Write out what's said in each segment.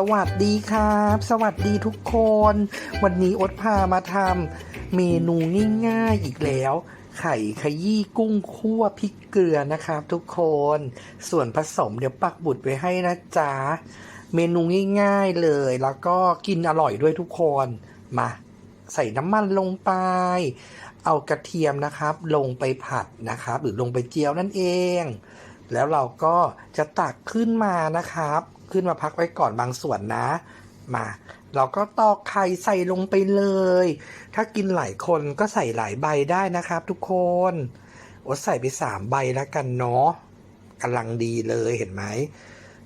สวัสดีครับ สวัสดีทุกคน วันนี้อดพามาทำเมนูง่ายๆอีกแล้ว ไข่ขยี้กุ้งคั่วพริกเกลือนะครับทุกคน ส่วนผสมเดี๋ยวปักบุตรไว้ให้นะจ๊ะ เมนูง่ายๆเลย แล้วก็กินอร่อยด้วยทุกคน มา ใส่น้ำมันลงไป เอากระเทียมนะครับ ลงไปผัดนะครับ หรือลงไปเจียวนั่นเอง แล้วเราก็จะตักขึ้นมานะครับ ขึ้นมาพักไว้ก่อนบางส่วนนะ มา เราก็ตอกไข่ใส่ลงไปเลย ถ้ากินหลายคนก็ใส่หลายใบได้นะครับ ทุกคนโอดใส่ไปสามใบแล้วกันเนาะกำลังดีเลยเห็นไหม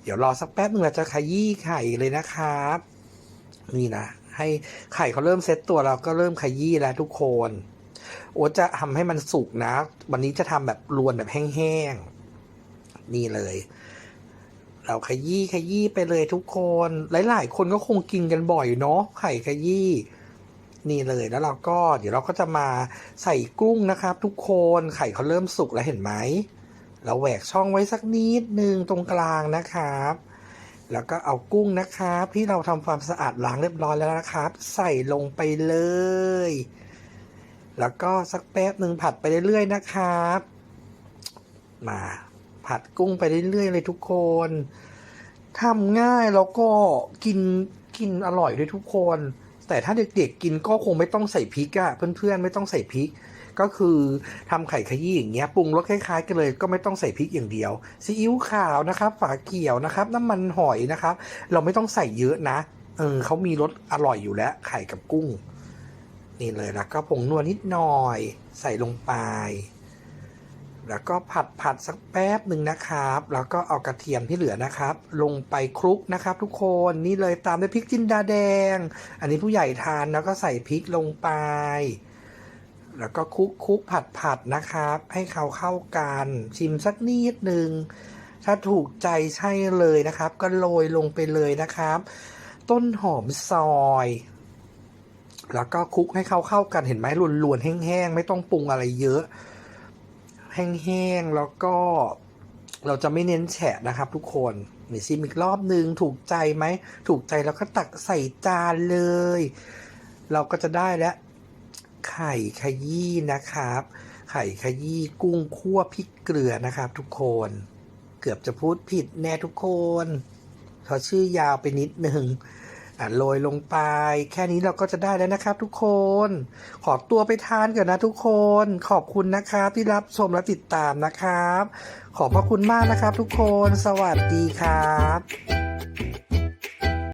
เดี๋ยวรอสักแป๊บนึงเราจะขยี้ไข่เลยนะครับ นี่นะ ให้ไข่เขาเริ่มเซตตัวเราก็เริ่มขยี้แล้วทุกคน โอ๊ตจะทำให้มันสุกนะ วันนี้จะทำแบบรวนแบบแห้งๆ นี่เลย เราขยี้ขยี้ไปเลยทุกคน หลาย ๆ คนก็คงกินกันบ่อยเนาะไข่ขยี้นี่เลยแล้วเราก็เดี๋ยวเราก็จะมาใส่กุ้งนะครับ ทุกคนไข่เขาเริ่มสุกแล้วเห็นไหมเราแหวกช่องไว้สักนิดนึงตรงกลางนะครับ แล้วก็เอากุ้งนะครับที่เราทำความสะอาดล้างเรียบร้อยแล้วนะครับ ใส่ลงไปเลย แล้วก็สักแป๊บหนึ่งผัดไปเรื่อยๆนะครับ มา ผัดกุ้งไปเรื่อยๆเลยทุกคนทำง่ายแล้วก็กินกินอร่อยด้วยทุกคน แต่ถ้าเด็กๆกินก็คงไม่ต้องใส่พริกอะเพื่อนๆไม่ต้องใส่พริก ก็คือทำไข่ขยี้อย่างเงี้ยปรุงรสคล้ายๆกันเลย ก็ไม่ต้องใส่พริกอย่างเดียวซีอิ๊วขาวนะครับฝาเขียวนะครับ น้ำมันหอยนะครับ เราไม่ต้องใส่เยอะนะเออเขามีรสอร่อยอยู่แล้ว ไข่กับกุ้ง นี่เลยแล้วก็ผงนัวนิดหน่อย ใส่ลงไป แล้วก็ผัดผัดสักแป๊บหนึ่งนะครับ แล้วก็เอากระเทียมที่เหลือนะครับ ลงไปคลุกนะครับ ทุกคนนี่เลยตามด้วยพริกจินดาแดง อันนี้ผู้ใหญ่ทานแล้วก็ใส่พริกลงไป แล้วก็คลุกคลุกผัดผัดนะครับ ให้เขาเข้ากันชิมสักนิดหนึ่งถ้าถูกใจใช่เลยนะครับ ก็โรยลงไปเลยนะครับ ต้นหอมซอยแล้วก็คลุกให้เขาเข้ากันเห็นไหมลวนๆแห้งๆ ไม่ต้องปรุงอะไรเยอะ แห้งๆ แล้วก็เราจะไม่เน้นแฉะนะครับทุกคนนี่ชิมอีกรอบนึง ถูกใจไหม ถูกใจแล้วก็ตักใส่จานเลย เราก็จะได้แล้ว ไข่ขยี้นะครับ ไข่ขยี้กุ้งคั่วพริกเกลือนะครับ ทุกคน เกือบจะพูดผิดแน่ทุกคนเขาชื่อยาวไปนิดนึงอะ โรยลงไป แค่นี้เราก็จะได้แล้วนะครับ ทุกคน ขอตัวไปทานก่อนนะทุกคน ขอบคุณนะครับที่รับชมและติดตามนะครับ ขอบพระคุณมากนะครับ ทุกคน สวัสดีครับ